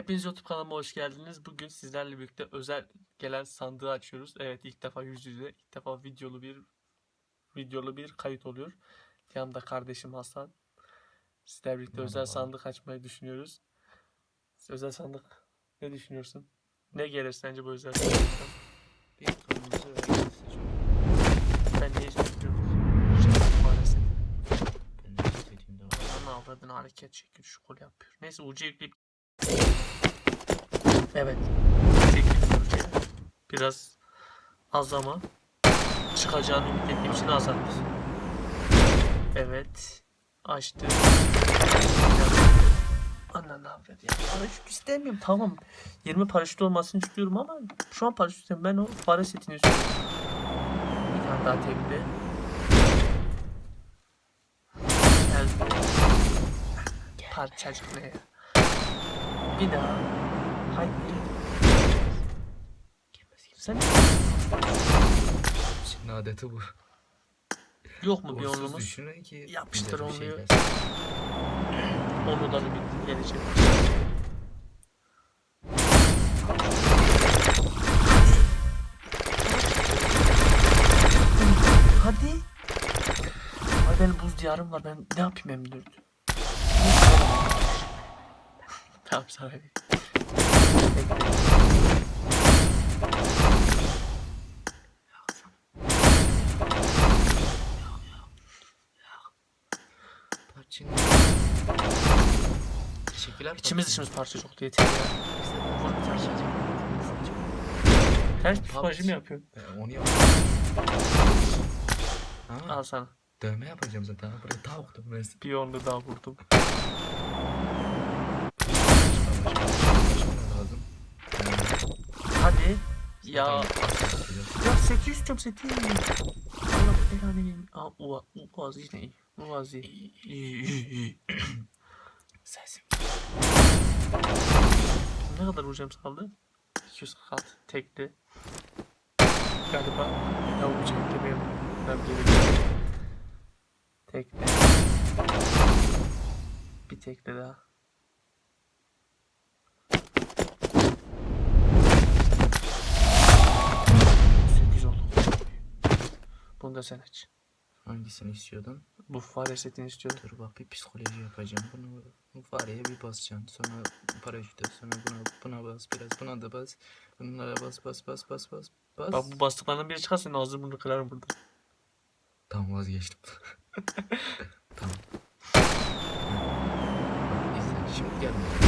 Hepiniz YouTube kanalıma hoş geldiniz. Bugün sizlerle birlikte özel gelen sandığı açıyoruz. Evet ilk defa yüz yüze, ilk defa videolu bir videolu bir kayıt oluyor. Yanımda kardeşim Hasan. Sizlerle birlikte özel Merhaba. sandık açmayı düşünüyoruz. Özel sandık ne düşünüyorsun? Ne gelir sence bu özel sandıktan? Bir kırmızı. Ben ne istiyorum? Maalesef. Ben de istediğimde var. Ana avradını hareket çekiyor, şukul yapıyor. Neyse ucu yükleyip... Evet. 8 ucu. Biraz az ama çıkacağını ümit ettiğim için azalttı. Evet. Açtı. Ana ne yapıyor ya? Paraşüt istemiyorum tamam. 20 paraşüt olmasını istiyorum ama şu an paraşüt istemiyorum. Ben o para setini istiyorum. Bir tane daha tekli. Parçacık ne ya? Bir daha. Haydi. Sen Şimdi adeti bu. yok mu bir Uğursuz onumuz? düşünün ki Yapıştır güzel bir şey onu. gelsin. Onu da bir gelecek. Hadi. Ay benim buz diyarım var. Ben ne yapayım M4? tamam sana vereyim. Teşekkürler. İçimiz dışımız parça çok diye parça. Her psikoloji mi yapıyorsun? Ben onu yap. Al sana. dövme yapacağım zaten. Buraya tavuk dövmesi. Bir onlu daha vurdum. Ya. Ya 800 istiyorum seti. Allah belanı versin. Aa iyi. İyi iyi iyi. Sensin. Ne kadar vuracağım saldı? 246 tekli. Galiba daha vuracağım demeyeyim. Ben geri Tekli. Bir tekli daha. Bunu da sen aç. Hangisini istiyordun? Bu fare setini istiyorum. Dur bak bir psikoloji yapacağım. Bunu bu fareye bir basacaksın. Sonra paraşüte sonra buna buna bas biraz buna da bas. Bunlara bas bas bas bas bas bas. Bak bu bastıklarından biri çıkarsa ağzını burnunu kırarım burada. Tamam vazgeçtim. tamam. Neyse şimdi gelmeyecek.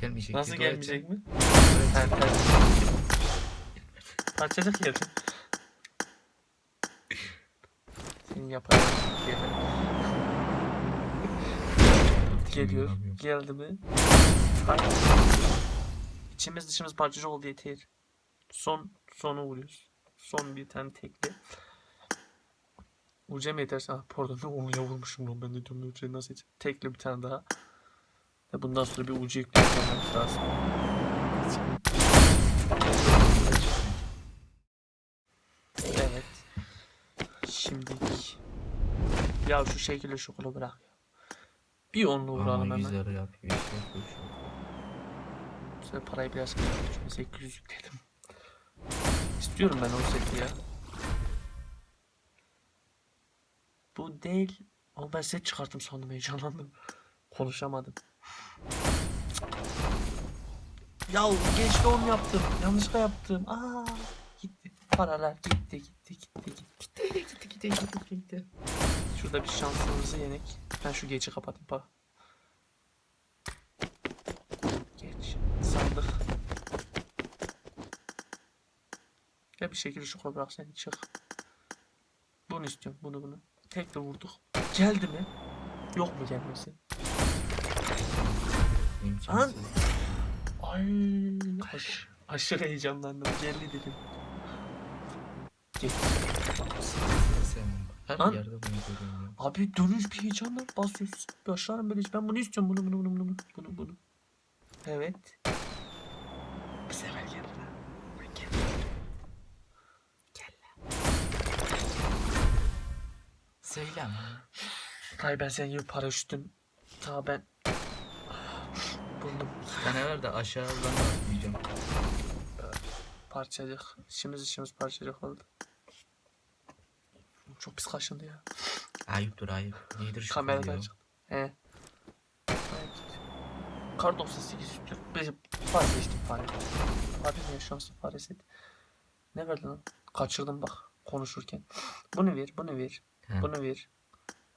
Gelmeyecek. Nasıl gelmeyecek mi? Dua Ha, edeceğim. Yapacağın gelir. Geliyor. Geldi mi? Hayır. İçimiz dışımız parçacık oldu yeter. Son sonu vuruyoruz. Son bir tane tekli. Ucem yeterse ah pardon ne onu vurmuşum lan ben de diyorum ucu nasıl yiyeceğim? Tekli bir tane daha. Ve bundan sonra bir ucu eklememiz lazım. Evet. Şimdi ya şu şekilde şokolu bırak ya. Bir onlu vuralım Ama hemen. güzel şu an. Bu sefer parayı biraz kırdım. Çünkü 800 yükledim. İstiyorum ben o seti ya. Bu değil. Ama ben set çıkarttım sandım heyecanlandım. Konuşamadım. Ya geçti onu yaptım. Yanlışlıkla yaptım. Aa gitti. Paralar gitti gitti gitti gitti. Gitti gitti gitti gitti gitti. Şurada bir şansımızı yenek. Ben şu geçi kapatayım pa. Geç. Sandık. Ya bir şekilde şu bırak seni çık. Bunu istiyorum. Bunu bunu. Tek de vurduk. Geldi mi? Yok mu gelmesi? İmkansız. Ay. Aş aşırı heyecanlandım. Geldi dedim. Geç. Sevmem. Her Lan. yerde bunu görüyorum ya. Abi dönüş bir heyecanla basıyorsun. Başlarım böyle. Ben bunu istiyorum. Bunu bunu bunu bunu. Bunu bunu. Evet. Bu sefer geldi lan. Gel. Gel lan. Söyle ama. Hay ben senin gibi paraşütüm. Ta ben buldum. tane ver de aşağı ben de atlayacağım. Parçacık. İşimiz işimiz parçacık oldu. Çok pis kaşındı ya. Ayıptır ayıp. Nedir şu Kameradan video? çıktı. He. Kar 98 Türk. Bir fare seçtim fare. Fare ne şanslı fare seç. Ne verdin lan? Kaçırdım bak konuşurken. Bunu ver, bunu ver, He. bunu ver.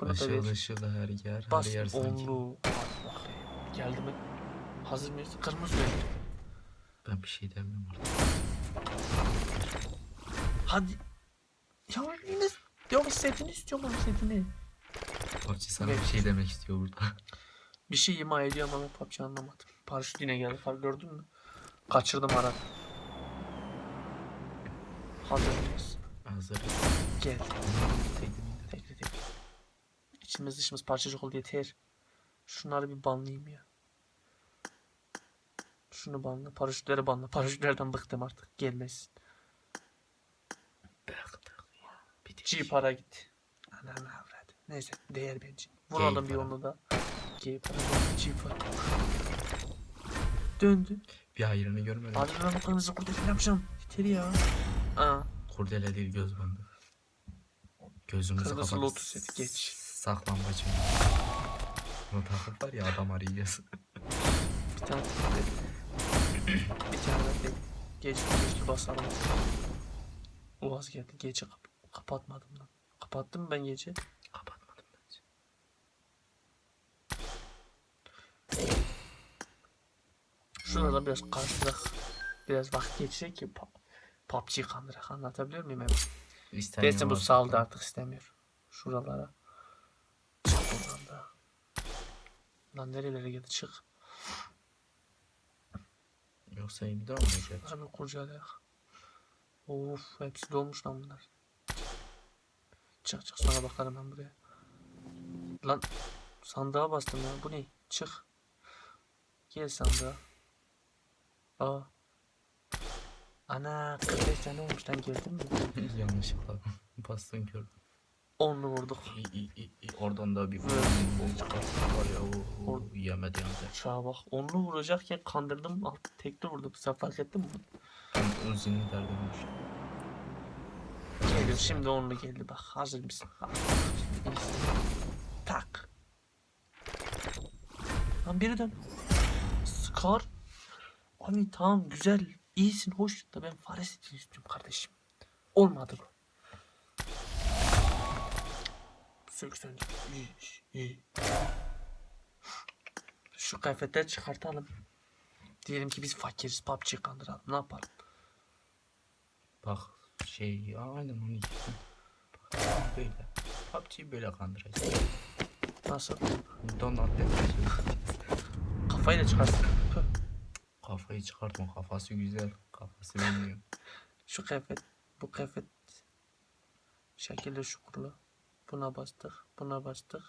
Bunu da Işıl ver. ışıl her yer her Bas yer sanki. onlu. Bakayım. Geldi mi? Hazır mıyız? Kırmızı ver. Ben bir şey demiyorum artık. Hadi. Ya yine ya istediğini istiyorum ama istediğini. PUBG sana bir şey demek istiyor burada. Bir şey ima ediyor ama PUBG anlamadım. Paraşüt yine geldi fark gördün mü? Kaçırdım ara. Hazır mıyız? Hazır. Gel. Tekli? Tekli tekli. İçimiz dışımız parçacık oldu yeter. Şunları bir banlayayım ya. Şunu banla. Paraşütleri banla. Paraşütlerden bıktım artık. Gelmesin. Bitir. G para gitti. Ananı avradı. Neyse değer bence. Vuralım bir para. onu da. G para. G para. Döndü. Bir ayrını görmedim. Bu kırmızı kurdele yapacağım. Yeter ya. Aa. Kurdele değil göz bandı. Gözümüzü Kırmızı kapatıp lotus et, geç. Saklambaç mı? Bunu takıp var ya adam arayacağız. Bir tane bir tane de tek. Geç geçti basalım. Uaz geldi. Gece kap kapatmadım lan. Kapattım mı ben gece? Kapatmadım bence. Şurada biraz karşıdak. Biraz vakit geçecek ki PUBG kandırak anlatabiliyor muyum Emre? İsteyen Dersin bu saldı artık istemiyor. Şuralara. Çık buradan da. Lan nerelere geldi çık. Yoksa evde olmayacak. Hemen kurcalayak. Of hepsi dolmuş lan bunlar. Çık çık sonra bakarım ben buraya. Lan sandığa bastım ya bu ne? Çık. Gel sandığa. Aa. Ana 45 tane olmuş lan geldin mi? Yanlışlıkla bastın gördüm. Onlu vurduk. İyi, iyi, iyi. Oradan da bir çıkarttık var ya. O, o, yemedi yandı. Şuna bak onlu vuracakken kandırdım tekli vurdum. Sen fark ettin mi? Ben Uzi'nin derdine düştüm. Geliyor şimdi onlu geldi bak hazır mısın? Tak. Lan biri dön. Scar. Abi tamam güzel. iyisin hoş da ben fare setini istiyorum kardeşim. Olmadı bu. Sök sen. İyi, iyi. Şu kıyafetleri çıkartalım. Diyelim ki biz fakiriz PUBG kandıralım. Ne yapalım? Bak şey aynen onu gitsin. Böyle. PUBG'yi böyle kandıracağız. Nasıl? Kafayı da çıkarsın. Kafayı çıkartma kafası güzel. Kafası bilmiyor. Şu kıyafet, bu kıyafet şekilde şukurlu. Buna bastık, buna bastık.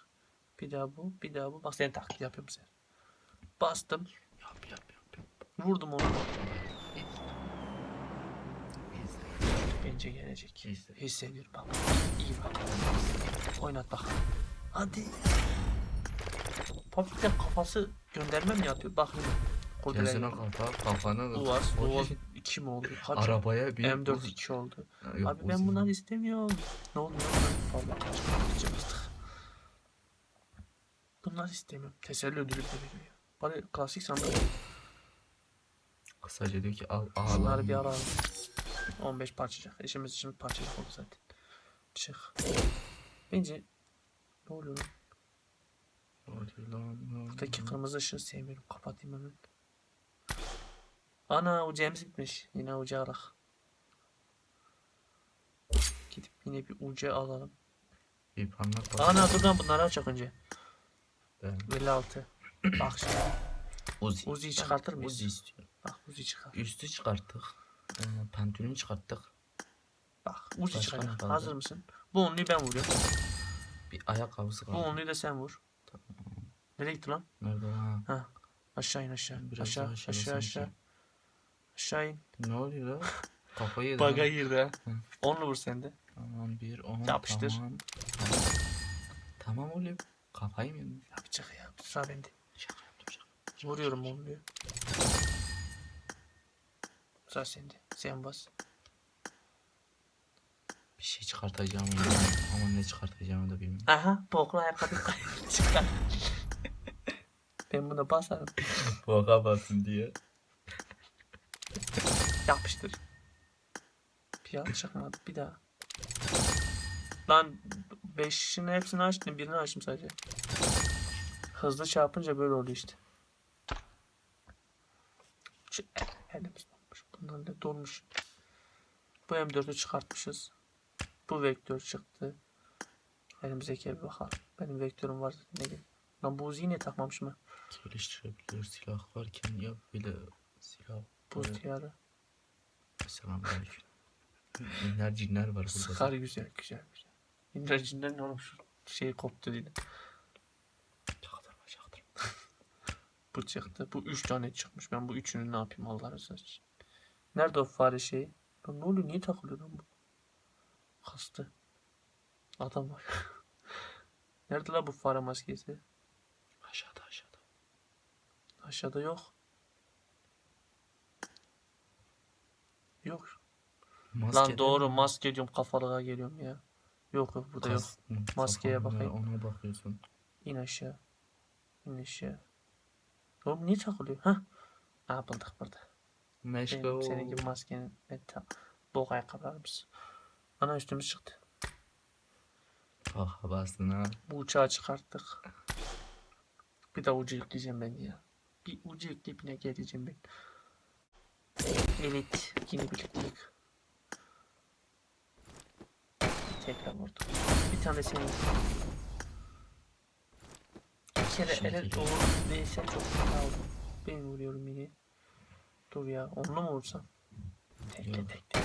Bir daha bu, bir daha bu. Bak sen taklit yapıyorum sen. Bastım, Yap yap yap. yap. vurdum onu. İzle. Bence gelecek. İzle. Hissediyorum bak. İyi bak. Oynat bakalım. Hadi. Pafik'ten kafası gönderme mi yapıyor? Bak. Kurdele. Gözüne kafa kafana da. Uvaz, Uvaz 2 mi oldu? Kaç? Arabaya bir M4 2 oldu. Ha, yok, Abi ben bunları istemiyorum. Ne oluyor? Pardon. Çıkmıştık. Bunları istemiyorum. Teselli ödülü bile veriyor. Bari klasik sandık. Kısaca diyor ki al ağla. Şunları bir ara 15 parçacık. İşimiz için parçacık oldu zaten. Çık. Bence ne oluyor? lan? Buradaki kırmızı ışığı sevmiyorum. Kapatayım hemen. Ana ucağımız bitmiş. Yine ucağı alak. Gidip yine bir ucu alalım. Bir bas. Ana dur lan bunları açak önce. Ben 56. Bak şimdi. Uzi. Uzi'yi çıkartır mıyız? Uzi istiyorum. Bak Uzi çıkar. Üstü çıkarttık. Ee, çıkarttık. Bak Uzi Başka çıkacak. ne kaldı? Hazır mısın? Bu onluyu ben vuruyorum. Bir ayakkabısı Bu kaldı. onluyu da sen vur. Nereye gitti lan? Nerede ha? Ha. Aşağı in aşağı. Biraz aşağı daha aşağı aşağı sanki. aşağı. Aşağı in. Ne oluyor lan? Kafayı yedi. Baga ha. girdi ha. Hı. Onlu vur sen de. Tamam bir on. Yapıştır. Tamam. Tamam, tamam oğlum. Kafayı mı yedin? Yapacak ya. Sıra bende. Şaka yaptım şaka. Vuruyorum onluyu. Sıra sende. Sen bas. Bir şey çıkartacağım ama ne çıkartacağımı da bilmiyorum. Aha boklu ayakkabı çıkar. ben buna basarım. Boğa basın diye. Yapıştır. Bir an çıkmadı. Bir daha. Lan beşin hepsini açtım. Birini açtım sadece. Hızlı çarpınca böyle oluyor işte. Şu elimiz da dolmuş. Bu M4'ü çıkartmışız. Bu vektör çıktı. Elimizdeki bir bakalım. Benim vektörüm var. Ne gibi? Lan bu Uzi'yi niye takmamışım ben? Geliştirebilir silah varken ya böyle silah. Evet. diyarı. Selamünaleyküm. İnler cinler var burada. Sıkar güzel güzel güzel. İndracinden ne olmuş? Şey koptu dedi. Çaktırma çaktırma. Bu çıktı. Bu üç tane çıkmış. Ben bu üçünü ne yapayım Allah razı olsun. Nerede o fare şeyi? Lan ne oluyor? Niye takılıyor lan bu? Kastı. Adam var. Nerede la bu fare maskesi? Aşağıda aşağıda. Aşağıda yok. Yok. Lan doğru maske diyorum kafalığa geliyorum ya. Yok yok burada yok. Maskeye bakayım. Ona bakıyorsun. İn aşağı. İn aşağı. Oğlum niye takılıyor? Ha? Aa bulduk burada. Meşke Benim o. senin gibi maskenin ve ta bok ayakkabılarımız. Ana üstümüz çıktı. Ah bastın ha. Bu uçağı çıkarttık. Bir de ucu yükleyeceğim ben ya. Bir ucu yükleyip yine geleceğim ben. Elit. Yine birliktelik. Tekrar vurdum. Bir tane senin. Bir kere ele doğru değilse çok fena oldu. Ben vuruyorum yine. Dur ya. Onunla mı vursam? Tekle tekle.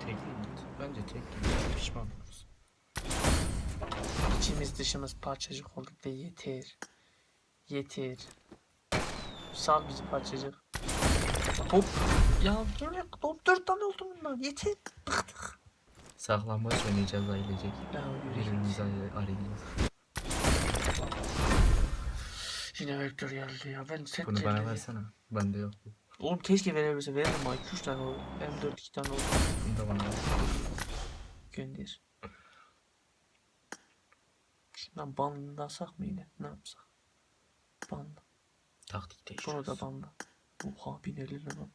Tek git. Bence tek git. Pişman oluruz. İçimiz dışımız parçacık olduk da yeter. Yeter. Sal bizi parçacık. Hop. Ya böyle hop dört tane oldu bunlar. Yeter. Bıktık. Saklambaç oynayacağız ailecek. Ya. Birbirimizi ar- arayacağız. Yine vektör geldi ya. Ben set Bunu bana versene. Bende yok. Oğlum keşke verebilse. Veririm ha. 2-3 tane oldu. M4 2 tane oldu. Bunu da bana ver. Gönder. Şundan banlasak mı yine? Ne yapsak? Banla. Taktik değişiyoruz. Bunu da banla. Oha 1050 lira.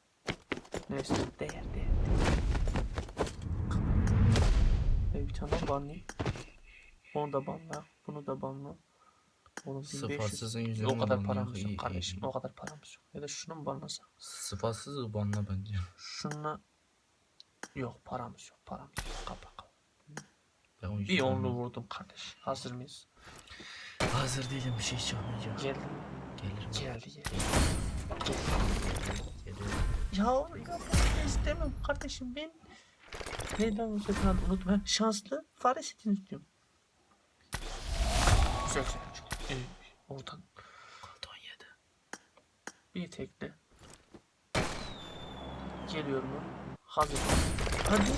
Neyse değer değer. değer. E bir tane daha banlayayım. Onu da banla. Bunu da banla. Oğlum 1500. Sıfatsızın yüzüne O kadar paramız yok kardeşim. O kadar paramız yok. Ya da şunu mu banlasak? Sıfatsız banla bence. Şunla yok paramız yok paramız yok. Kapa kapa. Ben o Bir yüzden onlu vurdum kardeş. Hazır mıyız? Hazır değilim bir şey çalmayacağım. Geldi. Gelirim. Geldi geldi. Gelirim. Ya ya ben istemem kardeşim ben. Neyden setin adı unutma. Şanslı fare setini istiyorum. Güzel güzel. Oradan Kaldı 17. bir tekle. Geliyorum. Hazır. Hadi.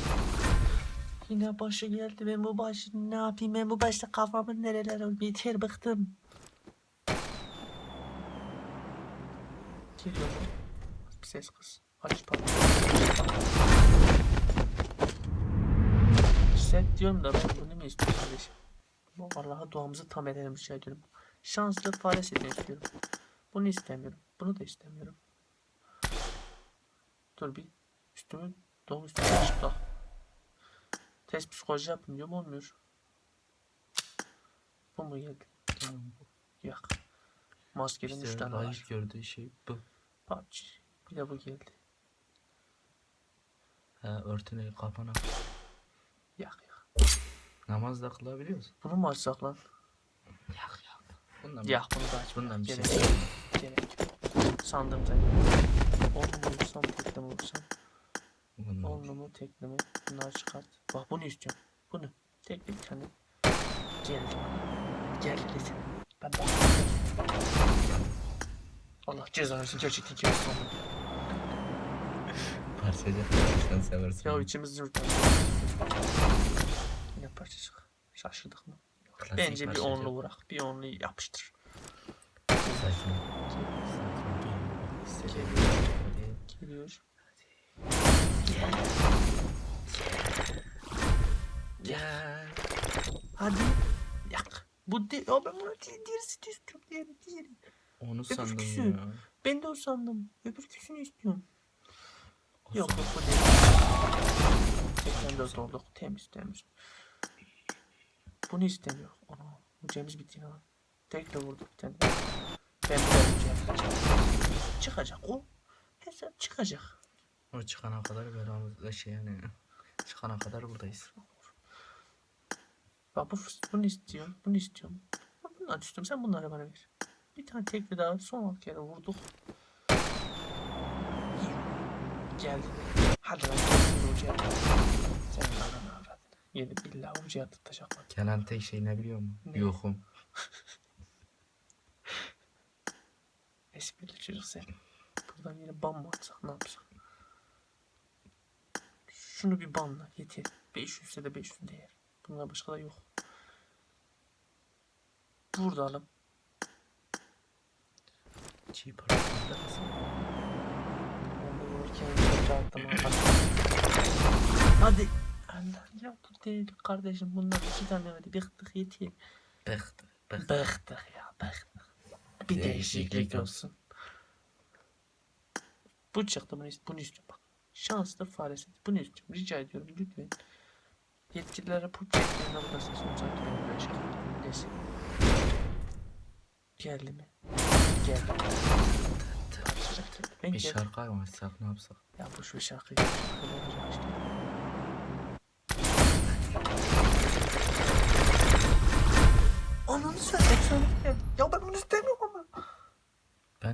Yine başı geldi. Ben bu başı ne yapayım? Ben bu başta kafamı nerelere biter bıktım. Geliyorum. Bir ses kız. Aç bak. Set diyorum da ben bunu mu istiyorum kardeşim? Allah'a duamızı tam edelim rica ediyorum. Şanslı fare setini istiyorum. Bunu istemiyorum. Bunu da istemiyorum. Dur bir. Üstümü doğum üstüme çıplak. Test psikoloji yapın diyorum olmuyor. Bu mu geldi? Tamam. Yak. Maskenin İşte tane var. gördüğü şey bu. PUBG. Bir de bu geldi. Ha, örtüne kafana. Yak yak. Namaz da kılabiliyoruz. Bunu mu açsak lan? Yak yak. Bundan Yak bunu da aç. Bundan bir şey Gerek. Sandım vursam tekle mi vursam? Bundan. Onlu mu tekle mi? Bunları çıkart. Bak bunu istiyorum. Bunu. Tekle bir tane. Bana. Geldi dedi. Ben bak. Allah ceza versin gerçekten kim sonunda. Parçacık. Sen seversin. Ya içimiz yurttan. Yine parçacık. Şaşırdık mı? Klasik Bence bir onlu vurak. Bir onlu yapıştır. Sakin. Geliyor. Geliyor. Gel. Hadi. Yak. Bu de ya ben bunu di- diğerisi de istiyorum. Diğeri, diğeri. Onu Öbür sandım küsü. ya. Ben de o sandım. Öbür küsünü istiyorum. O Yok yok bu değil. 84 olduk. Temiz temiz. Bunu istemiyor. Ana. Bu Cemiz bitti lan. Tekle vurdu bir tane. Ben vuracağım. Çıkacak o. Hesap çıkacak. O çıkana kadar beramızda şey yani. Çıkana kadar buradayız. Bak bu bunu istiyorum. Bunu istiyorum. Bunları istiyorum. Sen bunları bana ver. Bir tane tekli daha son kere vurduk. Geldi. Hadi lan. Sen ananı Yeni billahi ucuya tutacak bak. Gelen tek şey ne biliyor musun? Ne? Yokum. Esprili çocuk sen. Buradan yine ban mı atsak ne yapsak? Şunu bir banla yeter. 500 ise de 500 değer. Bundan başka da yok. Burada alalım. Çiğ parasını lazım. Hadi. Allah ya bu değil kardeşim bundan iki tane hadi bıktık yeter. Bıktı. Bıktı. Bıktık ya bıktık. Bir değişiklik Değişiklik olsun. Bu çıktı bunu, bunu istiyorum bak. Şanslı faresi. Bunu istiyorum. Rica ediyorum lütfen. Yetkililere put çektiğinde bu da sesim sanki benim böyle yaptım. Neyse. Geldi mi? Geldi. Ben Bir geldim. şarkı mı açsak ne yapsak? Ya boş şarkıyı. Şarkı olacak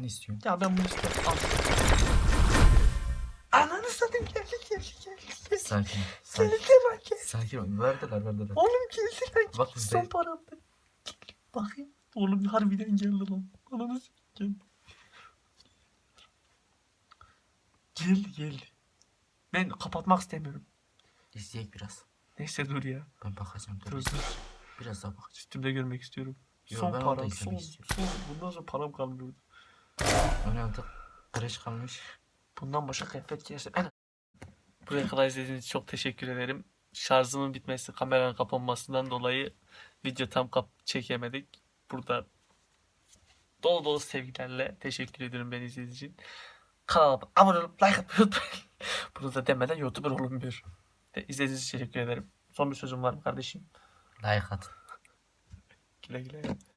Ben istiyorum. Ya ben bunu istemiyorum. Al. Ananı satayım geldi geldi geldi. Sakin. ol, Geldi Sakin. lan geldi. Sakin ol. Verdiler verdiler. Oğlum geldi lan. Bak Son bizde. paramdı. Bakayım. Oğlum harbiden geldi lan. Ananı satayım geldi. Geldi geldi. Ben kapatmak istemiyorum. İsteyek biraz. Neyse dur ya. Ben bakacağım. Dur. Dur dur. Biraz daha bakacağım. Üstümde görmek istiyorum. Yo, son param son, son. istiyorum. Bundan sonra param kalmıyor. Öne artık kreş kalmış. Bundan başka kıyafet giyersem en Buraya kadar izlediğiniz için çok teşekkür ederim. Şarjımın bitmesi, kameranın kapanmasından dolayı video tam kap çekemedik. Burada dolu dolu sevgilerle teşekkür ediyorum beni izlediğiniz için. Kanalıma abone olup like atmayı unutmayın. Bunu da demeden YouTuber olunmuyor. İzlediğiniz için teşekkür ederim. Son bir sözüm var mı kardeşim? Like at. Güle güle.